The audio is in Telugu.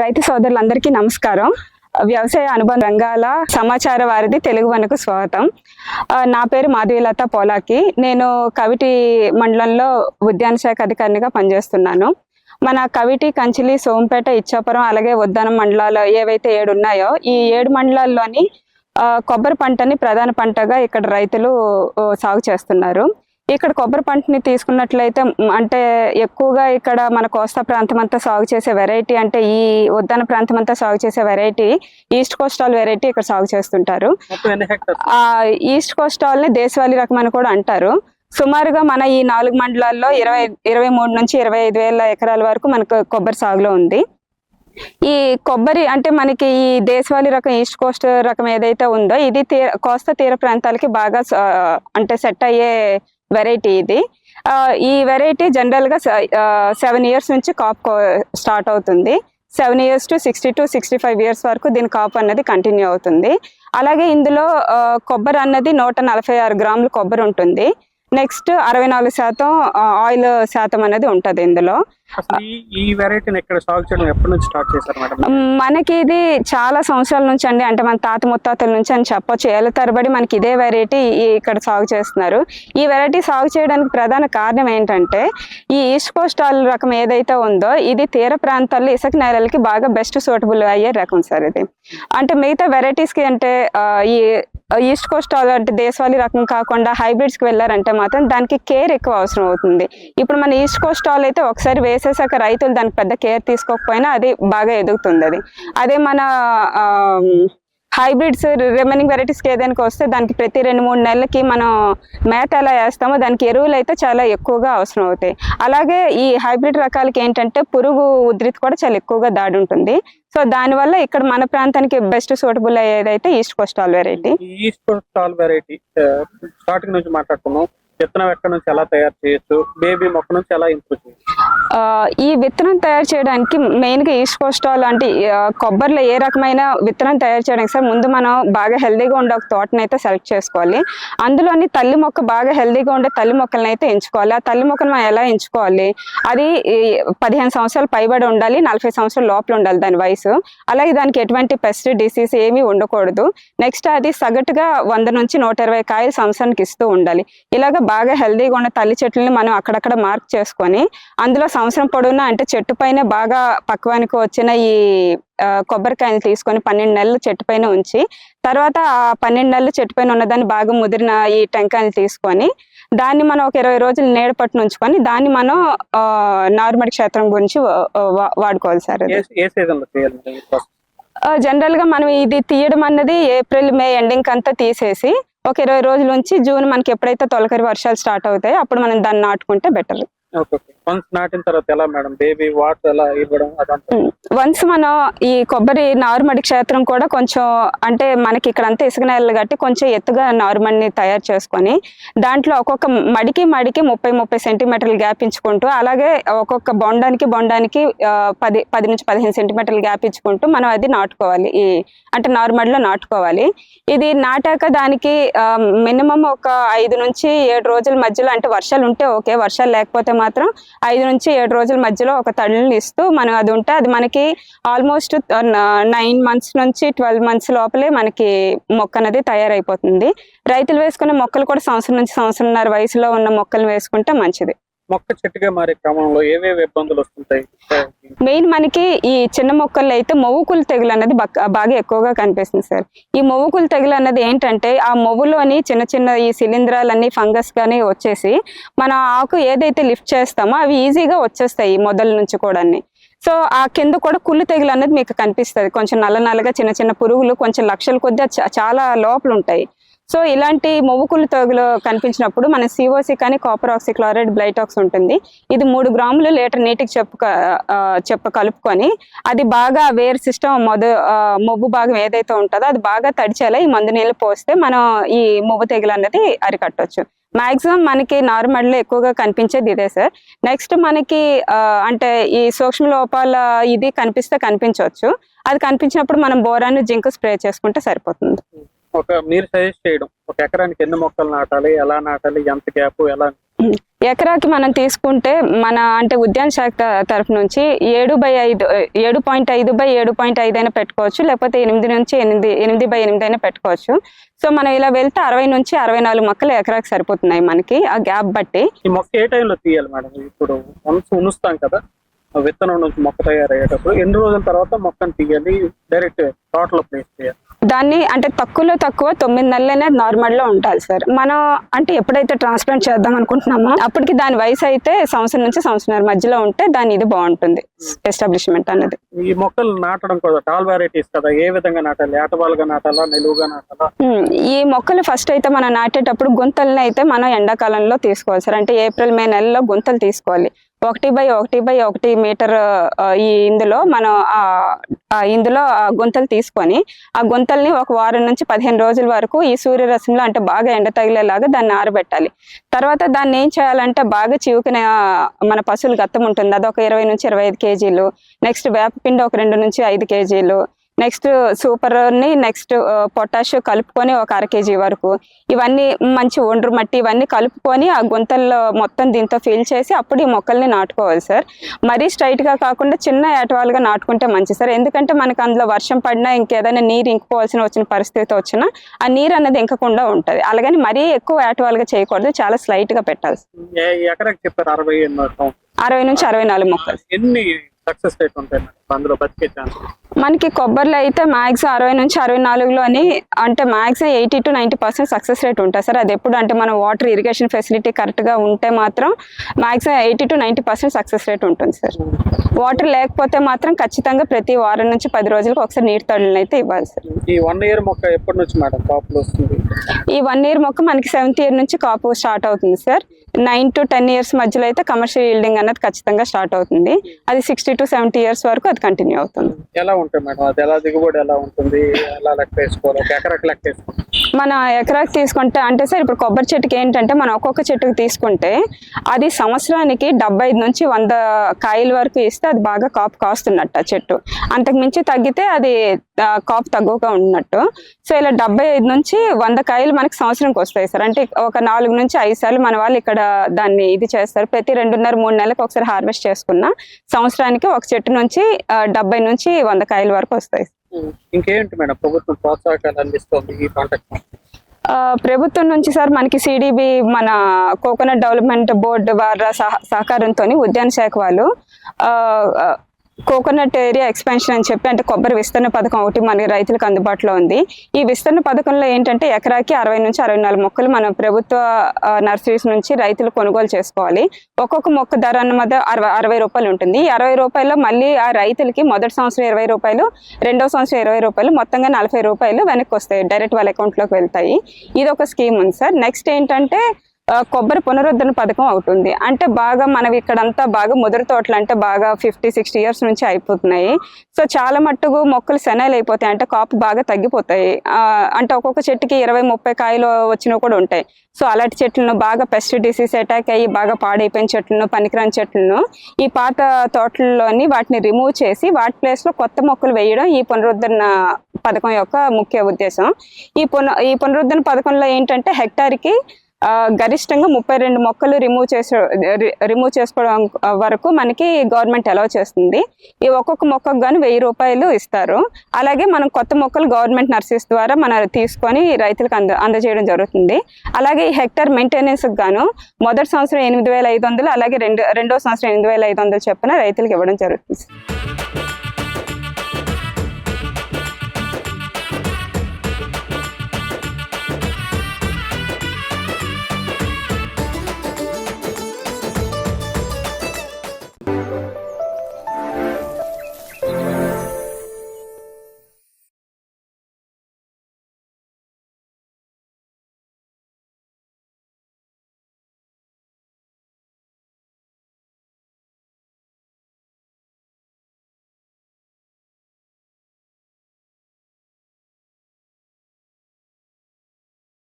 రైతు సోదరులందరికీ నమస్కారం. వ్యవసాయ అనుబంధ రంగాల సమాచార వారిది తెలుగు వనకు స్వాగతం. నా పేరు మాధవీలత పోలాకి. నేను కవిటి మండలంలో ఉద్యాన శాఖ అధికారినిగా పనిచేస్తున్నాను. మన కవిటి కంచిలి సోంపేట ఇచ్చాపురం అలాగే ఉద్దానం మండలాలు ఏవైతే ఏడు ఉన్నాయో ఈ ఏడు మండలాల్లోని కొబ్బరి పంటని ప్రధాన పంటగా ఇక్కడ రైతులు సాగు చేస్తున్నారు. ఇక్కడ కొబ్బరి పంటని తీసుకున్నట్లయితే అంటే ఎక్కువగా ఇక్కడ మన కోస్తా ప్రాంతం అంతా సాగు చేసే వెరైటీ అంటే ఈ ఉద్దాన ప్రాంతం అంతా సాగు చేసే వెరైటీ ఈస్ట్ కోస్టల్ వెరైటీ ఇక్కడ సాగు చేస్తుంటారు. ఈస్ట్ కోస్టల్ని దేశవాళీ రకం అని కూడా అంటారు. సుమారుగా మన ఈ నాలుగు మండలాల్లో ఇరవై ఇరవై మూడు నుంచి ఇరవై ఐదు వేల ఎకరాల వరకు మనకు కొబ్బరి సాగులో ఉంది. ఈ కొబ్బరి అంటే మనకి ఈ దేశవాళీ రకం ఈస్ట్ కోస్ట్ రకం ఏదైతే ఉందో ఇది తీర కోస్తా తీర ప్రాంతాలకి బాగా అంటే సెట్ అయ్యే వెరైటీ ఇది. ఈ వెరైటీ జనరల్గా సెవెన్ ఇయర్స్ నుంచి కాప్ స్టార్ట్ అవుతుంది. Seven years to sixty to sixty five years వరకు దీని కాప్ అన్నది కంటిన్యూ అవుతుంది. అలాగే ఇందులో కొబ్బరి అన్నది నూట నలభై ఆరు గ్రాములు కొబ్బరి ఉంటుంది. నెక్స్ట్ అరవై నాలుగు శాతం ఆయిల్ శాతం అనేది ఉంటుంది ఇందులో. ఈ ఈ వెరైటీని ఇక్కడ సాగు చేయడం ఎప్పటి నుంచి స్టార్ట్ చేశారు మేడం? మనకి ఇది చాలా సంవత్సరాల నుంచి అండి. అంటే మన తాత ముత్తాతల నుంచి అని చెప్పొచ్చు. ఏళ్ళ తరబడి మనకి ఇదే వెరైటీ ఇక్కడ సాగు చేస్తున్నారు. ఈ వెరైటీ సాగు చేయడానికి ప్రధాన కారణం ఏంటంటే ఈ ఈస్ట్ కోస్టల్ రకం ఏదైతే ఉందో ఇది తీర ప్రాంతాల్లో ఇసుక నేలలకి బాగా బెస్ట్ సూటబుల్ అయ్యే రకం సార్ ఇది. అంటే మిగతా varieties కి అంటే ఈ ఈస్ట్ కోస్ట్ అంటే దేశవాళీ రకం కాకుండా హైబ్రిడ్స్కి కి వెళ్ళారంటే మాత్రం దానికి కేర్ ఎక్కువ అవసరం అవుతుంది. ఇప్పుడు మన ఈస్ట్ కోస్టల్ అయితే ఒకసారి వేసేసాక రైతులు దానికి పెద్ద కేర్ తీసుకోకపోయినా అది బాగా ఎదుగుతుంది అది. అదే మన హైబ్రిడ్స్ రిమైనింగ్ వెరైటీస్కి ఏదైనా వస్తే దానికి ప్రతి రెండు మూడు నెలలకి మనం మేత ఎలా వేస్తామో దానికి ఎరువులు అయితే చాలా ఎక్కువగా అవసరం అవుతాయి. అలాగే ఈ హైబ్రిడ్ రకాలకి ఏంటంటే పురుగు ఉధృతి కూడా చాలా ఎక్కువగా దాడి ఉంటుంది. సో దానివల్ల ఇక్కడ మన ప్రాంతానికి బెస్ట్ సూటబుల్ అయ్యేది అయితే east coastal variety east coastal variety starting నుంచి మాట్లాడుకున్నాం విత్తనం ఎక్కడ నుంచి ఎలా తయారు చేయొచ్చు? బేబీ మొక్క నుంచి ఎలా ఇంప్రూవ్ చేయొచ్చు? ఈ విత్తనం తయారు చేయడానికి మెయిన్గా ఈస్ట్ కోస్టల్ లాంటి కొబ్బరిలో ఏ రకమైన విత్తనం తయారు చేయడానికి సార్ ముందు మనం బాగా హెల్దీగా ఉండే ఒక తోటని అయితే సెలెక్ట్ చేసుకోవాలి. అందులోని తల్లి మొక్క బాగా హెల్దీగా ఉండే తల్లి మొక్కలను అయితే ఎంచుకోవాలి. ఆ తల్లి మొక్కను మనం ఎలా ఎంచుకోవాలి? అది పదిహేను సంవత్సరాలు పైబడి ఉండాలి నలభై సంవత్సరాల లోపల ఉండాలి దాని వయసు. అలాగే దానికి ఎటువంటి పెస్ట్ డిసీజ్ ఏమీ ఉండకూడదు. నెక్స్ట్ అది సగటుగా వంద నుంచి నూట ఇరవై కాయలు సంవత్సరానికి ఇస్తూ ఉండాలి. ఇలాగ బాగా హెల్దీగా ఉన్న తల్లి చెట్లని మనం అక్కడక్కడ మార్క్ చేసుకొని అందులో సంవత్సరం పొడవునా అంటే చెట్టు పైన బాగా పక్వానికి వచ్చిన ఈ కొబ్బరికాయలు తీసుకొని పన్నెండు నెలలు చెట్టు పైన ఉంచి తర్వాత ఆ పన్నెండు నెలలు చెట్టు పైన ఉన్నదాన్ని బాగా ముదిరిన ఈ టెంకాయలు తీసుకొని దాన్ని మనం ఒక ఇరవై రోజులు నీడ పట్టున ఉంచుకొని దాన్ని మనం ఆ, నారుమడి క్షేత్రం గురించి వాడుకోవాలి సార్? జనరల్గా మనం ఇది తీయడం అన్నది ఏప్రిల్ మే ఎండింగ్ అంతా తీసేసి ఒక ఇరవై రోజుల నుంచి జూన్ మనకి ఎప్పుడైతే తొలకరి వర్షాలు స్టార్ట్ అవుతాయో అప్పుడు మనం దాన్ని నాటుకుంటే బెటర్. వన్స్ నాటిన తర్వాత ఎలా మేడం? బేబీ వాటర్ ఎలా ఇవ్వడం వన్స్ మనం ఈ కొబ్బరి నారుమడి క్షేత్రం కూడా కొంచెం అంటే మనకి ఇక్కడ అంతా ఇసుక నేలలు కట్టి కొంచెం ఎత్తుగా నారుమడిని తయారు చేసుకొని దాంట్లో ఒక్కొక్క మడికి మడికి ముప్పై ముప్పై సెంటీమీటర్లు గ్యాప్ ఇచ్చుకుంటూ అలాగే ఒక్కొక్క బొండానికి బొండానికి పది పది నుంచి పదిహేను సెంటీమీటర్లు గ్యాప్ ఇచ్చుకుంటూ మనం అది నాటుకోవాలి. ఈ అంటే నారుమడిలో నాటుకోవాలి. ఇది నాటాక దానికి మినిమం ఒక ఐదు నుంచి ఏడు రోజుల మధ్యలో అంటే వర్షాలు ఉంటే ఓకే వర్షాలు లేకపోతే మాత్రం ఐదు నుంచి ఏడు రోజుల మధ్యలో ఒక తడులను ఇస్తూ మనం అది ఉంటే అది మనకి ఆల్మోస్ట్ నైన్ మంత్స్ నుంచి ట్వెల్వ్ మంత్స్ లోపలే మనకి మొక్క అనేది తయారైపోతుంది. రైతులు వేసుకునే మొక్కలు కూడా సంవత్సరం నుంచి సంవత్సరంన్నర వయసులో ఉన్న మొక్కలు వేసుకుంటే మంచిది. మొక్క చెట్టుగా మారే క్రమంలో ఏవేవి ఇబ్బందులు వస్తుంటాయి? మెయిన్ మనకి ఈ చిన్న మొక్కల్లో అయితే మొవ్వుకులు తెగులు అనేది బాగా ఎక్కువగా కనిపిస్తుంది సార్. ఈ మొవ్వుకులు తెగులు అనేది ఏంటంటే ఆ మొవ్వులోని చిన్న చిన్న ఈ శిలీంధ్రాలన్నీ ఫంగస్ కానీ వచ్చేసి మన ఆకు ఏదైతే లిఫ్ట్ చేస్తామో అవి ఈజీగా వచ్చేస్తాయి మొదల నుంచి కూడా సో ఆ కింద కూడా కుళ్ళు తెగులు అనేది మీకు కనిపిస్తుంది. కొంచెం నల్ల నల్లగా చిన్న చిన్న పురుగులు కొంచెం లక్షల కొద్ది చాలా లోపల ఉంటాయి సో ఇలాంటి మొవ్వుకులు తెగులు కనిపించినప్పుడు మన సిఓసి కానీ కాపర్ ఆక్సిక్లోరైడ్ బ్లైటాక్స్ ఉంటుంది. ఇది మూడు గ్రాములు లీటర్ నీటికి చెప్పు చెప్ప కలుపుకొని అది బాగా వేర్ సిస్టమ్ మొద మొవ్వు భాగం ఏదైతే ఉంటుందో అది బాగా తడిచేలా ఈ మందు నీళ్ళు పోస్తే మనం ఈ మొవ్వు తెగులు అనేది అరికట్టవచ్చు మాక్సిమం మనకి నార్మల్లో ఎక్కువగా కనిపించేది ఇదే సార్ నెక్స్ట్ మనకి అంటే ఈ సూక్ష్మ లోపాల ఇది కనిపిస్తే కనిపించవచ్చు. అది కనిపించినప్పుడు మనం బోరాను జింక్ స్ప్రే చేసుకుంటే సరిపోతుంది. ఒక మీరు సజెస్ట్ చేయడం. ఒక ఎకరానికి ఎన్ని మొక్కలు నాటాలి ఎలా నాటాలి ఎంత గ్యాప్ ఎలా ఎకరాకి మనం తీసుకుంటే మన అంటే ఉద్యాన శాఖ తరఫు నుంచి ఏడు బై ఐదు ఏడు పాయింట్ ఐదు బై ఏడు పాయింట్ ఐదు అయినా పెట్టుకోవచ్చు లేకపోతే ఎనిమిది నుంచి ఎనిమిది ఎనిమిది బై ఎనిమిది అయినా పెట్టుకోవచ్చు. సో మనం ఇలా వెళ్తే అరవై నుంచి అరవై నాలుగు మొక్కలు ఎకరాకి సరిపోతున్నాయి మనకి ఆ గ్యాప్ బట్టి. ఈ మొక్క ఏ టైంలో తీయాలి మేడం? ఇప్పుడు వన్స్ ఉనుస్తాం కదా విత్తనం నుంచి మొక్క తయారయ్యేటప్పుడు ఎన్ని రోజుల తర్వాత మొక్కను తీయాలి? డైరెక్ట్ తోటలో ప్లేస్ చేయాలి. దాన్ని అంటే తక్కువలో తక్కువ తొమ్మిది నెలలనే నార్మల్లో ఉండాలి సార్. మనం అంటే ఎప్పుడైతే ట్రాన్స్ప్లాంట్ చేద్దాం అనుకుంటున్నామో అప్పటికి దాని వయసు అయితే సంవత్సరం నుంచి సంవత్సరం మధ్యలో ఉంటే దాని ఇది బాగుంటుంది. ఎస్టాబ్లిష్మెంట్ అన్నది ఈ మొక్కలు నాటడం కూడా టాల్ వెరైటీస్ కదా ఏ విధంగా నాటాలి? ఏటవాలుగా నాటాలా? నిలువుగా నాటాలా? ఈ మొక్కలు ఫస్ట్ అయితే మనం నాటేటప్పుడు గుంతల్ని అయితే మనం ఎండాకాలంలో తీసుకోవాలి సార్. అంటే ఏప్రిల్ మే నెలలో గుంతలు తీసుకోవాలి. ఒకటి బై ఒకటి బై ఒకటి మీటర్ ఈ ఇందులో మనం ఆ ఇందులో ఆ గుంతలు తీసుకొని ఆ గుంతల్ని ఒక వారం నుంచి పదిహేను రోజుల వరకు ఈ సూర్యరశ్మిలో అంటే బాగా ఎండ తగిలేలాగా దాన్ని ఆరబెట్టాలి. తర్వాత దాన్ని ఏం చేయాలంటే బాగా చివుకిన మన పశువుల గత్తం ఉంటుంది. అది ఒక ఇరవై నుంచి ఇరవై ఐదు కేజీలు. నెక్స్ట్ వేపపిండి ఒక రెండు నుంచి ఐదు కేజీలు. నెక్స్ట్ సూపర్ని నెక్స్ట్ పొటాష్ కలుపుకొని ఒక అర కేజీ వరకు. ఇవన్నీ మంచి ఒండ్రు మట్టి ఇవన్నీ కలుపుకొని ఆ గుంతల్లో మొత్తం దీంతో ఫిల్ చేసి అప్పుడు ఈ మొక్కల్ని నాటుకోవాలి సార్. మరీ స్ట్రైట్గా కాకుండా చిన్న ఏటవాలుగా నాటుకుంటే మంచి సార్. ఎందుకంటే మనకి అందులో వర్షం పడినా ఇంకేదైనా నీరు ఇంకిపోవాల్సిన వచ్చిన పరిస్థితి వచ్చినా ఆ నీరు అనేది ఇంకకుండా ఉంటది. అలాగని మరీ ఎక్కువ ఏటవాలుగా చేయకూడదు. చాలా స్లైట్గా పెట్టాలి ఏ ఎకరాకి చెప్పారు? అరవై నుంచి అరవై నాలుగు మొక్కలు. ఎన్ని సక్సెస్ రేట్ ఉంటాయి అందులో బతికే మనకి కొబ్బరిలో అయితే మ్యాక్సిమం అరవై నుంచి అరవై నాలుగులోని అంటే maximum eighty to ninety percent success rate ఉంటుంది సార్. అది ఎప్పుడు అంటే మన వాటర్ ఇరిగేషన్ ఫెసిలిటీ కరెక్ట్గా ఉంటే మాత్రం maximum eighty to ninety percent success rate ఉంటుంది సార్. వాటర్ లేకపోతే మాత్రం ఖచ్చితంగా ప్రతి వారం నుంచి పది రోజులకు ఒకసారి నీటి తడులను అయితే ఇవ్వాలి సార్. ఈ వన్ ఇయర్ మొక్క ఎప్పటి నుంచి మేడం కాపులు వస్తుంది? ఈ వన్ ఇయర్ మొక్క మనకి సెవెంత్ ఇయర్ నుంచి కాపు స్టార్ట్ అవుతుంది sir. Nine to ten years మధ్యలో అయితే కమర్షియల్ ఈల్డింగ్ అనేది ఖచ్చితంగా స్టార్ట్ అవుతుంది. అది సిక్స్టీ టు సెవెంటీ ఇయర్స్ వరకు అది కంటిన్యూ అవుతుంది. ఎలా ఉంటాయి మేడం. అది ఎలా దిగుబడి ఎలా ఉంటుంది? ఎలా లెక్క వేసుకోవాలి? ఒక ఎకరాకి లెక్క వేసుకోవాలి మన ఎకరాకి తీసుకుంటే అంటే సార్ ఇప్పుడు కొబ్బరి చెట్టుకి ఏంటంటే మనం ఒక్కొక్క చెట్టుకి తీసుకుంటే అది సంవత్సరానికి డెబ్బై ఐదు నుంచి వంద కాయల వరకు ఇస్తే అది బాగా కాపు కాస్తున్నట్టు ఆ చెట్టు. అంతకు మించి తగ్గితే అది కాపు తక్కువగా ఉన్నట్టు. సో ఇలా డెబ్బై ఐదు నుంచి వంద కాయలు మనకి సంవత్సరంకి వస్తాయి సార్. అంటే ఒక నాలుగు నుంచి ఐదు సార్లు మన వాళ్ళు ఇక్కడ దాన్ని ఇది చేస్తారు. ప్రతి రెండున్నర మూడు నెలలకు ఒకసారి హార్వెస్ట్ చేసుకున్న సంవత్సరానికి ఒక చెట్టు నుంచి డెబ్బై నుంచి వంద కాయల వరకు వస్తాయి ఇంకేంటి మేడం? ప్రభుత్వం ప్రోత్సాహకాలు అందిస్తుంది ఈ పంటకు? ఆ, ప్రభుత్వం నుంచి సార్ మనకి సిడిబి మన కోకోనట్ డెవలప్మెంట్ బోర్డు వారి సహ సహకారంతో ఉద్యాన శాఖ వాళ్ళు కోకోనట్ ఏరియా ఎక్స్పాన్షన్ అని చెప్పి అంటే కొబ్బరి విస్తరణ పథకం ఒకటి మన రైతులకు అందుబాటులో ఉంది. ఈ విస్తరణ పథకంలో ఏంటంటే ఎకరాకి అరవై నుంచి అరవై నాలుగు మొక్కలు మన ప్రభుత్వ నర్సరీస్ నుంచి రైతులు కొనుగోలు చేసుకోవాలి. ఒక్కొక్క మొక్క ధర అన్నమాట అరవై అరవై రూపాయలు ఉంటుంది. ఈ అరవై రూపాయలు మళ్ళీ ఆ రైతులకి మొదటి సంవత్సరం ఇరవై రూపాయలు రెండో సంవత్సరం ఇరవై రూపాయలు మొత్తంగా నలభై రూపాయలు వెనక్కి వస్తాయి డైరెక్ట్ వాళ్ళ అకౌంట్లోకి వెళ్తాయి. ఇది ఒక స్కీమ్ ఉంది సార్. నెక్స్ట్ ఏంటంటే కొబ్బరి పునరుద్ధరణ పథకం అవుతుంది. అంటే బాగా మనవి ఇక్కడంతా బాగా ముదురు తోటలు అంటే బాగా ఫిఫ్టీ సిక్స్టీ ఇయర్స్ నుంచి అయిపోతున్నాయి. సో చాలా మట్టుకు మొక్కలు సెనైల్ అయిపోతాయి. అంటే కాపు బాగా తగ్గిపోతాయి. అంటే ఒక్కొక్క చెట్టుకి ఇరవై ముప్పై కాయలు వచ్చినవి కూడా ఉంటాయి. సో అలాంటి చెట్లను బాగా పెస్ట్ డిసీజ్ అటాక్ అయ్యి బాగా పాడైపోయిన చెట్లను పనికిరాని చెట్లను ఈ పాత తోటల్లోని వాటిని రిమూవ్ చేసి వాటి ప్లేస్లో కొత్త మొక్కలు వేయడం ఈ పునరుద్ధరణ పథకం యొక్క ముఖ్య ఉద్దేశం. ఈ పున ఈ పునరుద్ధరణ పథకంలో ఏంటంటే హెక్టార్కి గరిష్టంగా ముప్పై రెండు మొక్కలు రిమూవ్ చేసే రిమూవ్ చేసుకోవడం వరకు మనకి గవర్నమెంట్ అలౌ చేస్తుంది. ఈ ఒక్కొక్క మొక్కకు గాను వెయ్యి రూపాయలు ఇస్తారు. అలాగే మనం కొత్త మొక్కలు గవర్నమెంట్ నర్సరీస్ ద్వారా మనం తీసుకొని రైతులకు అంద అందజేయడం జరుగుతుంది. అలాగే ఈ హెక్టార్ మెయింటెనెన్స్ గాను మొదటి సంవత్సరం ఎనిమిది వేల ఐదు వందలు అలాగే రెండు రెండో సంవత్సరం ఎనిమిది వేల ఐదు వందలు చొప్పున రైతులకు ఇవ్వడం జరుగుతుంది.